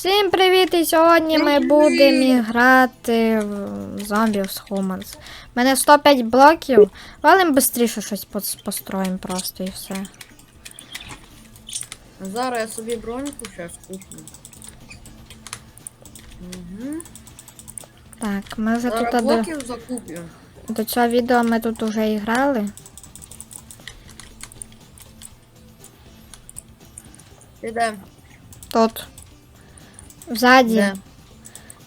Всім привіт! І сьогодні ми будемо грати в зомбі з Humans. У мене 105 блоків. Валим швидше щось пос- построїмо просто і все. Зараз я собі броньку зараз куплю. Угу. Так, ми вже Зараз тут до, блоків закуплю. до цього відео ми тут вже і грали. Ти де? Тут. Ззаді. Де?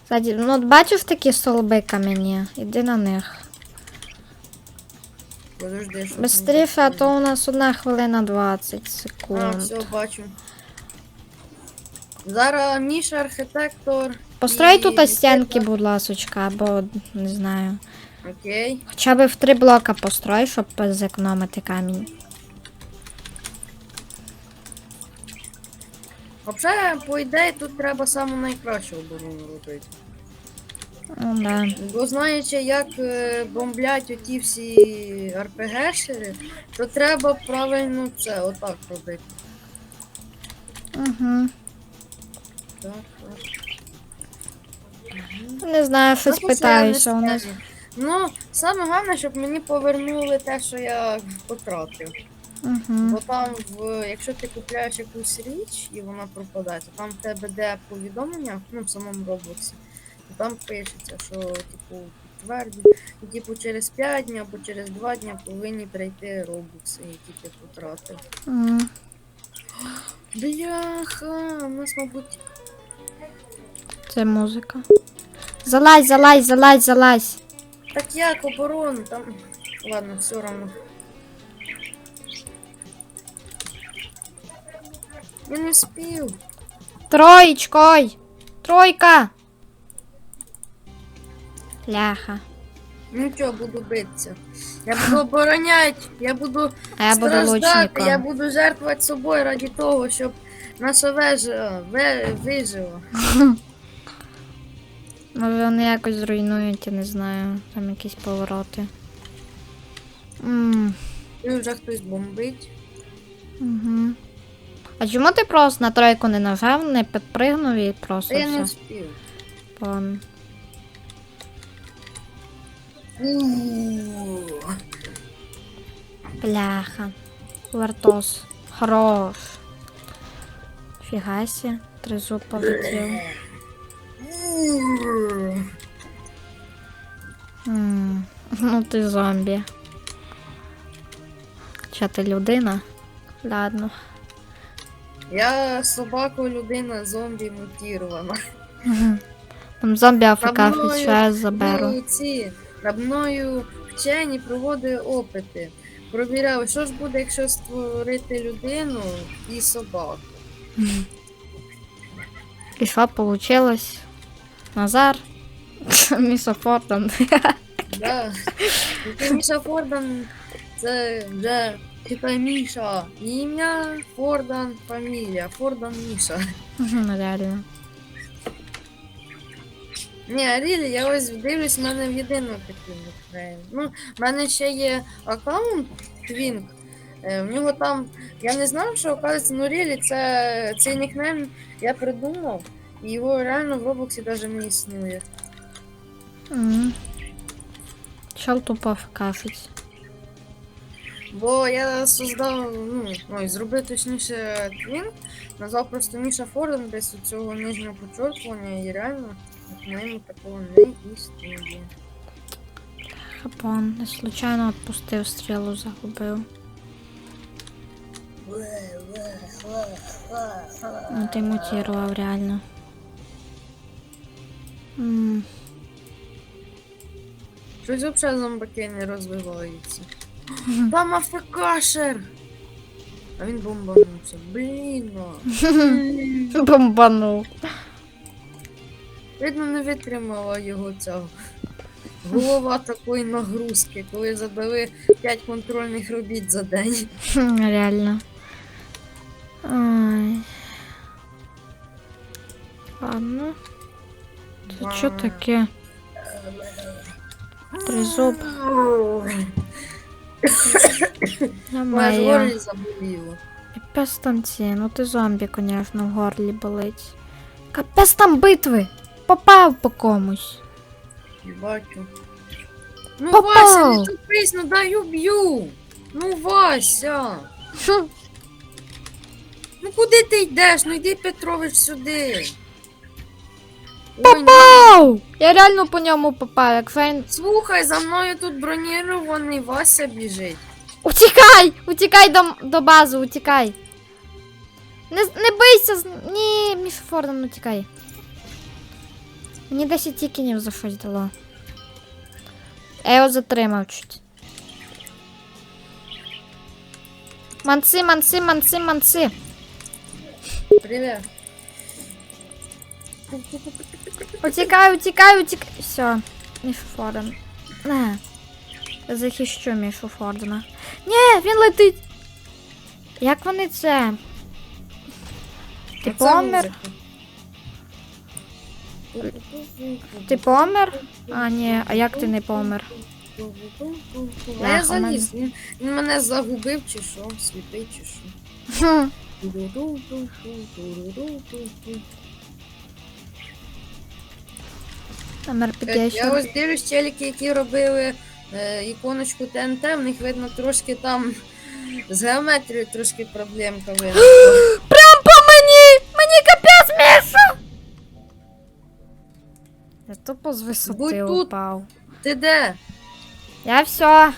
Ззаді. Ну, от бачиш такі столби кам'яні? Іди на них. Подожди, що Бистріше, а то у нас одна хвилина 20 А, секунд. все, бачу. Зараз Міша архітектор. Построй і тут стінки, будь ласочка, або не знаю. Окей. Хоча б в три блока построй, щоб зекономити камінь. Взагалі, по ідеї, тут треба саму найкращу оборону робити. Ну, да. Бо знаючи, як е, бомблять оті всі РПГшери, то треба правильно це отак робити. Угу. Так, так. Не знаю, щось Ну, питаюся. У нас... Ну, саме головне, щоб мені повернули те, що я потратив. Угу. Бо там, в, якщо ти купляєш якусь річ і вона пропадає, то там в тебе де повідомлення, ну, в самому роботі, то там пишеться, що типу підтверді, і, типу через 5 днів або через 2 дні повинні прийти робокси, які ти потратив. Угу. Бляха, у нас, мабуть, Це музика. Залазь, залазь, залазь, залазь. так як оборону, там. Ладно, все равно. Я не спів. Троєчкой. Тройка. Ляха. Нічого, буду битися. Я буду обороняти, я буду А я буду лучником. я буду жертвувати собою ради того, щоб наша вежа ве, вижила. Може вони якось зруйнують, я не знаю. Там якісь повороти. І вже хтось бомбить. Угу. А чому ти просто на тройку не нажав, не підпригнув і просто я не все? спів. Пон. Бляха. Вартос. Хорош. Фігасі. Тризуб полетів. М, Ну ти зомбі. Чи ти людина? Ладно. Я собака, людина, зомбі мутірована. Там зомбі мною- що я заберу. Ну, ці над мною вчені проводили опити. Провіряли, що ж буде, якщо створити людину і собаку. І що получилось? Назар? Міша Фордон. Да. Міша Фордан, це вже читай Міша. Ім'я Фордан, фамілія. Фордан. Мгм, Реально. Ні, Рілі, я ось дивлюсь, в мене в єдиному такий. Ну, в мене ще є аккаунт Twink. Е, В нього там. Я не знав, що оказується, ну Рілі, це цей нікнейм я придумав, і його реально в Роблоксі навіть не існує. Мгм. Чел тупо кашить. Бо я создав, ну, ой, зробив точніше Twink, назвав просто Міша Форден без цього нижнього почерпування, і реально нікнейму такого не існує. Хапон. Не случайно відпустив стрілу, загубив. Ну ти мутірував реально. М, Щось взагалі зомбаки не розвиваються. Там АФКшер! А він бомбанувся. Блін. ну. Бомбанув. Видно, не витримала його цього. Голова такої нагрузки, коли задали 5 контрольних робіт за день. Реально. Ай. Ладно. Це що таке? Тризуб. Немає. горлі заболіло. Піпець там ці, ну ти зомбі, звісно, в горлі болить. Капець там битви. Попав по комусь. Бачу. Ну, Попав. Вася, не тупись, ну дай уб'ю. Ну, Вася. Хм. Ну куди ти йдеш? Ну йди Петрович сюди. Ой, ні. Попав! Я реально по ньому попав, як фейн. Слухай, за мною тут бронірований Вася біжить. Утікай! Утікай до, до бази, утікай. Не, не бийся! з- Ні, Міша Фордом утікай. Мені 10 тікенів за щось дало. Я його затримав чуть. Манси, манси, манси, манси. Привіт. Утікай, утікай, утікай. Все, Мішу Форден. Не. Захищу Мішу Фордена. Ні, він летить. Як вони це? Ти Оце помер? Ти помер? А, ні, а як ти не помер? А я заліз. Він, він мене загубив чи що? Сліпий чи що? Хм. Номер Е, Я 50. ось дивлюсь челіки, які робили е, іконочку ТНТ, в них видно трошки там з геометрією трошки проблемка виникла. Прям по мені! Мені капець Міша! Я тупо з висоти Будь тут. упав. Ти де? Я все.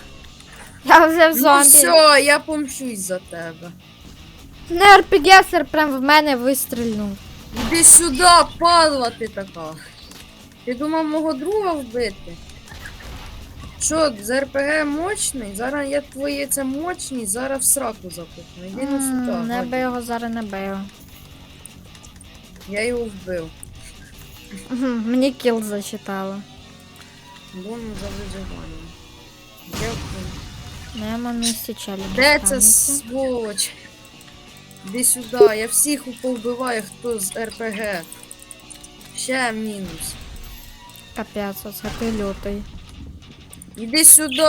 Я вже в Ну зомбі. все, я помщусь за тебе. Не РПГСер прям в мене вистрільнув. Іди сюди, падла ти така. Ти думав мого друга вбити? Що, з РПГ мощний? Зараз я твоє це мощний, зараз в сраку запихну. Ну сюди. М, Не гадю. би його зараз не бив. Я його вбив. Мгм, Мені кіл зачитало. Бонус за виживання. Дякую. Нема місці челі. Де це сволоч? Іди сюди, я всіх повбиваю, хто з РПГ. Ще мінус. Капець, оце ти лютий. Іди сюди!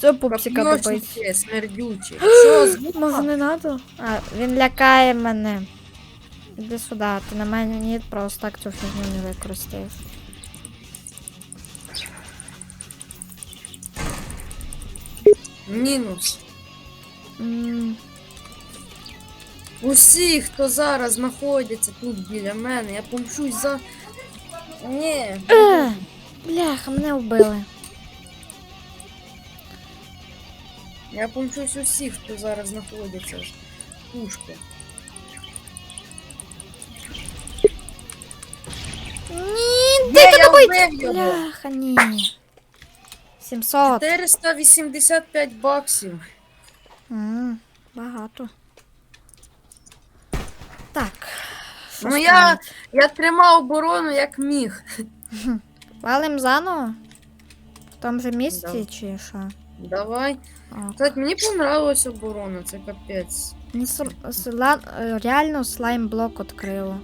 Це пупсика добить. Капнёшники, смердючі. Що Може не надо? А, він лякає мене. Іди сюди, ти на мене ні, просто так цю фігню не використаєш. мінус? М, Усі, хто зараз знаходяться тут біля мене, я помчусь за. Ні. Е, Бляха, мене вбили. Я помчусь усіх, хто зараз знаходиться. Пушка. Ні, Де я добить? Бляха, ні. 700. 485 баксів. М, Багато. Так. Що Ну я, я тримав оборону як міг. Валим заново? В тому же місці Да. чи що? Давай. О, Кстати, мені понравилась оборона, це капець. Мені сл- сла- е, реально слайм блок відкрило.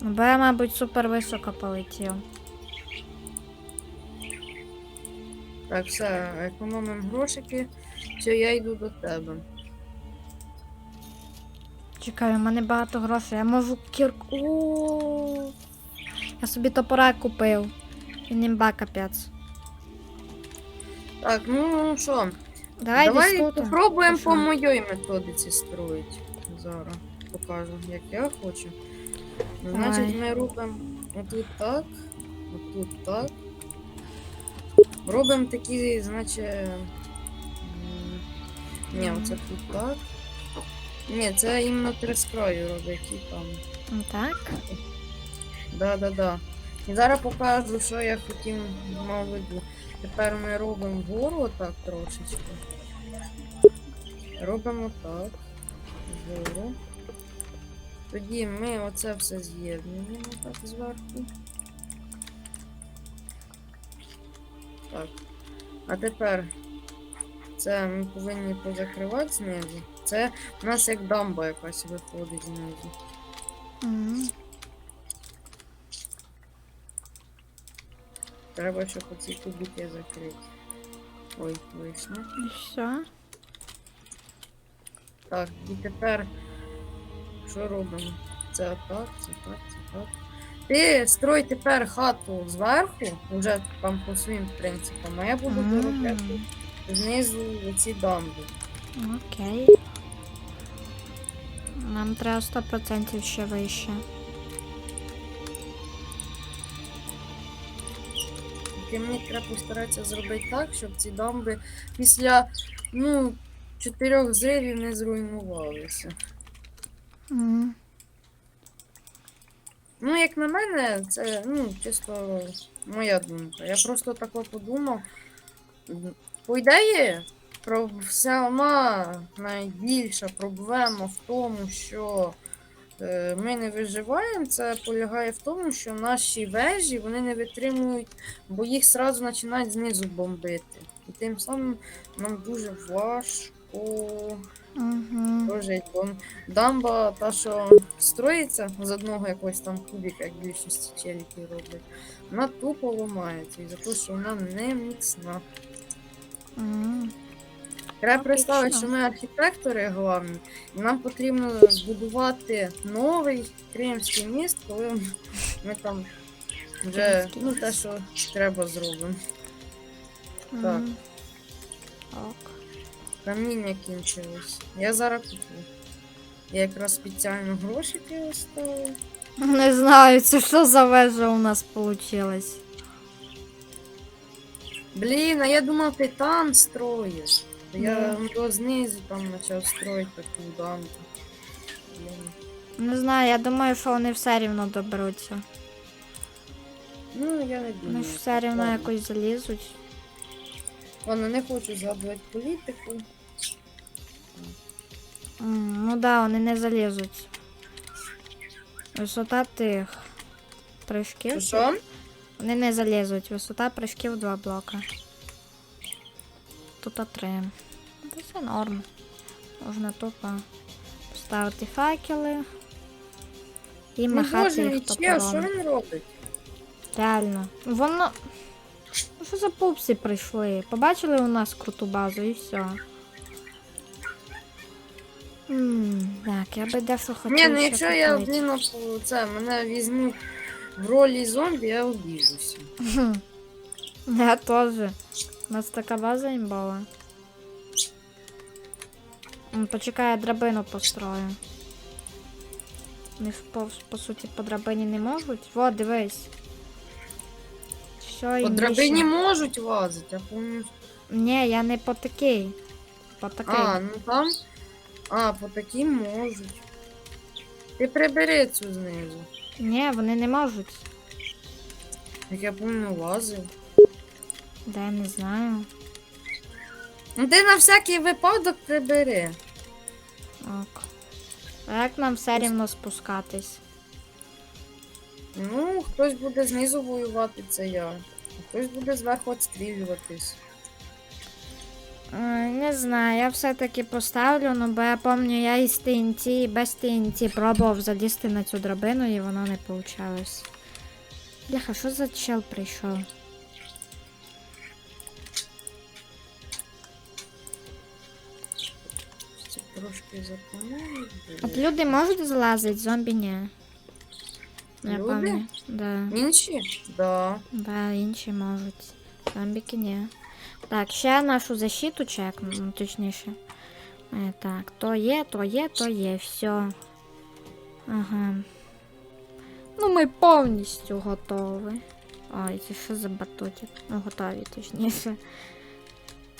Ну, Бо я, мабуть, супер високо полетів. Так, все, економимо грошики. Все, я йду до тебе. Чекай, у мене багато грошей. Я можу кірку. О, Я собі топора купив. І нимба капець. Так, ну що, Давай, давай попробуємо Пішла. по моїй методиці строїти. Зараз покажу, як я хочу. Ну, Давай. Значить, ми робимо отут так, отут так. Робимо такі, значить. м, Ні, оце тут так. Ні, це іменно три з краю робить, там. М, Так. Да-да-да. І зараз покажу, що я хотів мав в. Тепер ми робимо вгору отак трошечки. Робимо так. Вгору. Тоді ми оце все з'єднуємо так зверху. Так. А тепер це ми повинні позакривати знизу. Це у нас як дамба якась виходить знизу. М, Треба, щоб оці кубики закрити. Ой, вийшло. І все. Так, і тепер що робимо? це отак, це так, це так. Ти строй тепер хату зверху, вже там по своїм принципам, а я буду М. доробляти знизу ці дамби. Окей. Нам треба 100% ще вище. Тільки мені треба постаратися зробити так, щоб ці дамби після ну, чотирьох зривів не зруйнувалися. М. Ну, як на мене, це ну, чисто моя думка. Я просто тако подумав. По ідеї, про сама найбільша проблема в тому, що е, ми не виживаємо, це полягає в тому, що наші вежі вони не витримують, бо їх сразу починають знизу бомбити. І тим самим нам дуже важко Мгм. прожить. Бо дамба, та, що строїться з одного якогось там кубіка, як більшість челіків роблять, вона тупо ламається і за те, що вона не міцна. М. Треба представити, що ми архітектори головні, і нам потрібно збудувати новий Кримський міст, коли ми там вже ну, те, що треба, зробимо. Так. Ок. Каміння кінчилось. Я зараз куплю. Я якраз спеціально грошики оставив. Не знаю, це що за вежа у нас получилась. Блін, а я думав, ти там строїш. Я Ну. його знизу там почав строїти таку дамбу. Не знаю, я думаю, що вони все рівно доберуться. Ну, я не Вони думаю. ж все рівно Ладно. якось залізуть. Ладно, не хочу згадувати політику. М, Ну да, вони не залізуть. Висота тих прыжків. Що що? Вони не залізуть. Висота прыжків два блока. Тут три. Це все норм. Можна тупо поставити факели і Ну, махати їх чел, що він робить? Реально. Воно. Ну що за пупси прийшли? Побачили у нас круту базу і все. М, Так, я би дещо хотів. Ні, ну якщо я блін, це, мене візьмуть в ролі зомбі, я обіжуся. Я теж. У нас така база імбова. Почекай, я драбину построю. Вони по, по суті по драбині не можуть. Во, дивись. Все, По драбині можуть лазити, а помню. Ні, я не по такій. По такій. А, ну там. А, по таким можуть. Ти прибери цю знизу. Ні, вони не можуть. Як я помню, лазив. Да, я не знаю. Ну ти на всякий випадок прибери. Ок. А як нам все рівно спускатись? Ну, хтось буде знизу воювати, це я. А хтось буде зверху відстрілюватись. Ой, Не знаю, я все-таки поставлю, ну бо я пам'ятаю, я із TNT, і без TNT пробував залізти на цю драбину і воно не вийшло. Бляха, що за чел прийшов? Трошки запомнили. От люди можуть залазити, зомбі ні. Я Люди? пам'ятаю. Да. Інші? Да. Да, інші можуть. Зомбіки ні. Так, ще нашу защиту чекну, ну, точніше. Е, так, то є, то є, то є, все. Ага. Ну, ми повністю готові. Ой, це що за батутик? Ну, готові, точніше.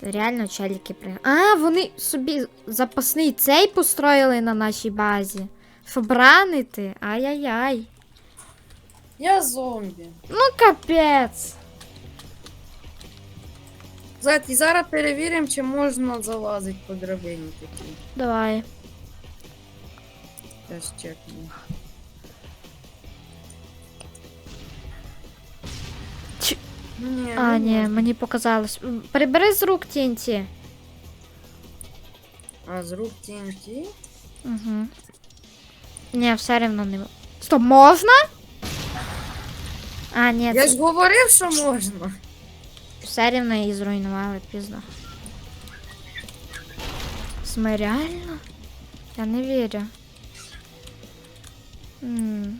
Реально челіки при. А, вони собі запасний цей построїли на нашій базі. Щоб ранити. Ай-яй-яй. Я зомбі. Ну, капець. Зайт, і зараз перевіримо, чи можна залазити по драбині такій. Давай. Теж чекну. Ні, А, не ні, мені показалось. М, Прибери з рук тінті. А, з рук TNT? Угу. Ні, все рівно не. Стоп, можна? А, ні, Я це ж говорив, що можна. все рівно її зруйнували пізно. Сме реально? Я не вірю. М.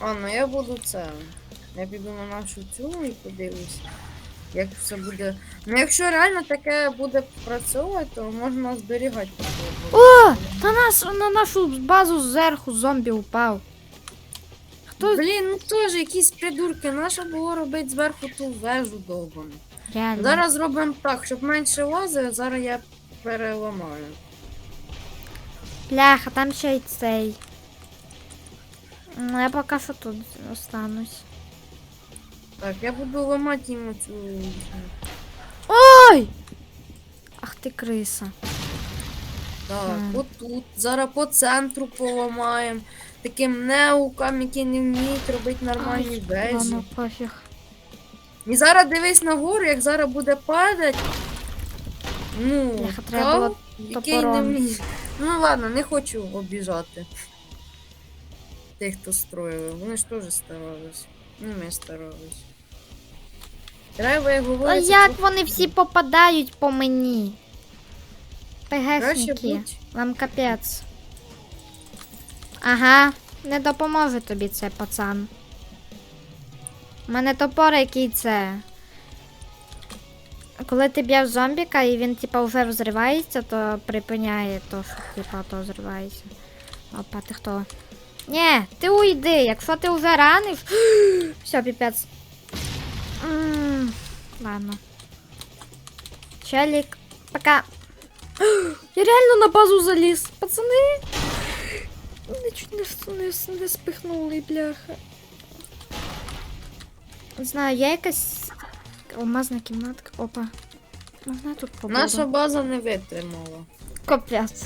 А, ну я буду це. Я піду на нашу цю і подивлюсь. Як все буде. Ну якщо реально таке буде працювати, то можна зберігати. О! Та нас на нашу базу зверху зомбі упав. Хто Блін, ну теж якісь придурки, нащо було робити зверху ту вежу довбану. реально? Зараз зробимо так, щоб менше лази, зараз я переламаю. Бляха, там ще й цей. Ну, я поки що тут останусь. Так, я буду ламати йому цю. Ой! Ах ти криса. Так, Мгм. отут. Зараз по центру поламаємо. Таким неукам, які не вміють робити нормальні пофіг. І зараз дивись нагору, як зараз буде падати. Ну, кал, який не вміє. Ну ладно, не хочу обіжати. Тих, хто строїли. Вони ж теж старались. Ну, ми старались. Треба, як А говориться, як вони всі попадають по мені? краще ПГшники, будь. вам капець. Ага, не допоможе тобі це, пацан. У мене топор, який це. Коли ти б'єш зомбіка і він типа вже взривається, то припиняє то, що типа то взривається. Опа, ти хто? Ні, ти уйди, якщо ти вже раниш. Все, піпець. Ладно. Челік, пока. Я реально на базу заліз, пацани. Мене чуть не, не, не спихнули, бляха. Не знаю, є якась алмазна кімнатка. Опа. Можна тут побуду? Наша база не витримала. Капець.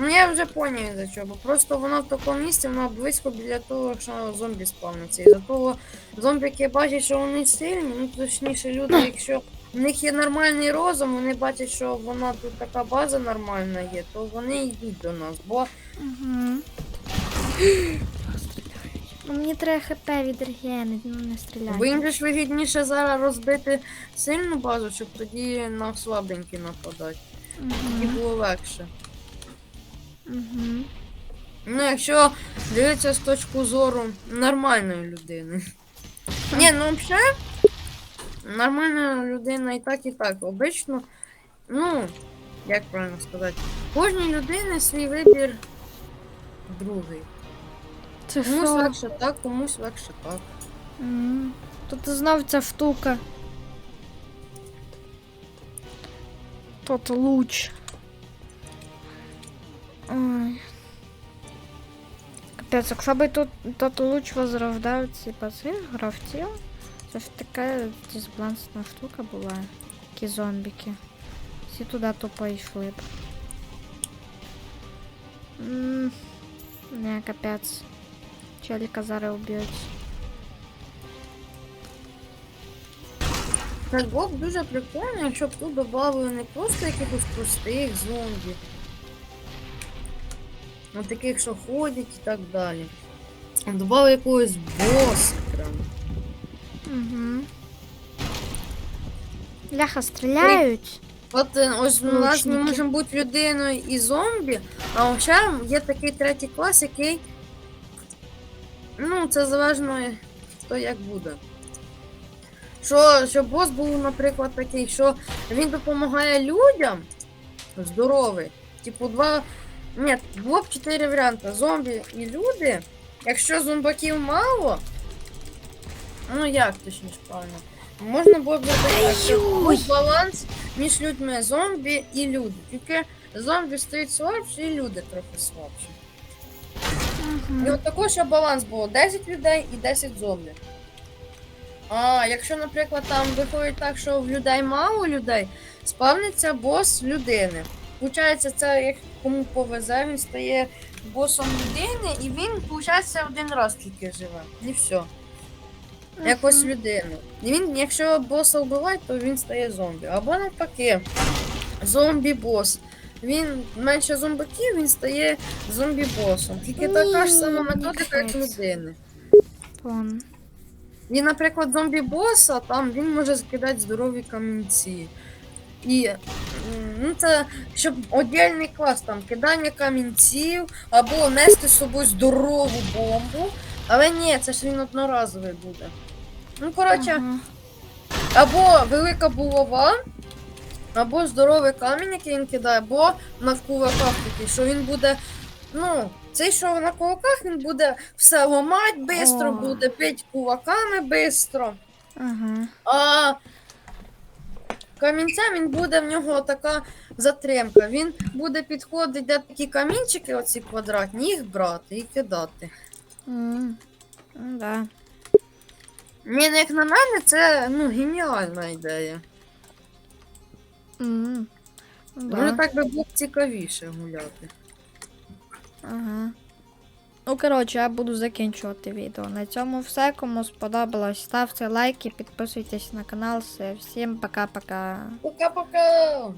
Ну я вже поняв за чого. Просто вона в такому місці, вона близько біля того, що зомбі спавниться. І за того зомбі, які бачать, що вони сильні, ну точніше люди, якщо в них є нормальний розум, вони бачать, що вона тут така база нормальна є, то вони йдуть до нас. Бо Угу. Ну, мені треба хп відрегенить, ну не стріляй. бо їм же ж вигідніше зараз розбити сильну базу, щоб тоді на слабенькі нападати. І Угу. було легше. Угу. Ну, якщо дивитися з точки зору нормальної людини. Ні, ну взагалі, нормальна людина і так, і так. Обично, ну, як правильно сказати, кожній людини свій вибір другий. Це Комусь що? легше так, комусь легше так. М, Тут знов ця штука. Тут луч. Ой. Капець, якщо би тут тот луч возрождав ці паси гравців, це ж така дисбалансна штука була. Такі зомбіки. Всі туди тупо йшли б. М, Не, капець. Челіка зараз уб'ють. Так було б дуже прикольно, якщо б тут додали не просто якихось простих зомбі. Ну таких, що ходять і так далі. А Додали якогось боса прям. Угу. Ляха, стріляють. От е, ось у нас ми можемо бути людиною і зомбі, а ще є такий третій клас, який. Ну, це залежно хто як буде. Що, що бос був, наприклад, такий, що він допомагає людям здоровий. Типу, два. Ні, було б чотири варіанти. Зомбі і люди. Якщо зомбаків мало. Ну як точніше правильно? Можна було б зробити баланс між людьми зомбі і люди. Тільки зомбі стають слабші і люди трохи слабші. І от також щоб баланс було 10 людей і 10 зомбі. А якщо, наприклад, там виходить так, що в людей мало людей, спавниться бос людини. Получається, це як кому повезе, він стає босом людини, і він, виходить, один раз тільки живе. І все. Якось людину. І він, якщо боса вбиває, то він стає зомбі. Або навпаки, зомбі-бос. Він менше зомбаків, він стає зомбі-босом. Тільки така ж сама методика, як людини. Пон. І, наприклад, зомбі-боса, там він може закидати здорові камінці. І ну, це щоб отдельний клас там кидання камінців або нести з собою здорову бомбу. Але ні, це ж він одноразовий буде. Ну, коротше, Ага. або велика булава, або здоровий камінь, який він кидає, або на кулаках такий, що він буде. Ну, цей, що на кулаках, він буде все ламати швидко, буде бити кулаками швидко. Ага. А камінця він буде в нього така затримка. Він буде підходити, де такі камінчики, оці квадратні, їх брати і кидати. М. Ну, да. Ні, ну, як на мене, це ну, геніальна ідея. М. Ну, Може да. так би було цікавіше гуляти. Ага. Ну, коротше, я буду закінчувати відео. На цьому все. Кому сподобалось, ставте лайки, підписуйтесь на канал. Всім пока-пока. Пока-пока!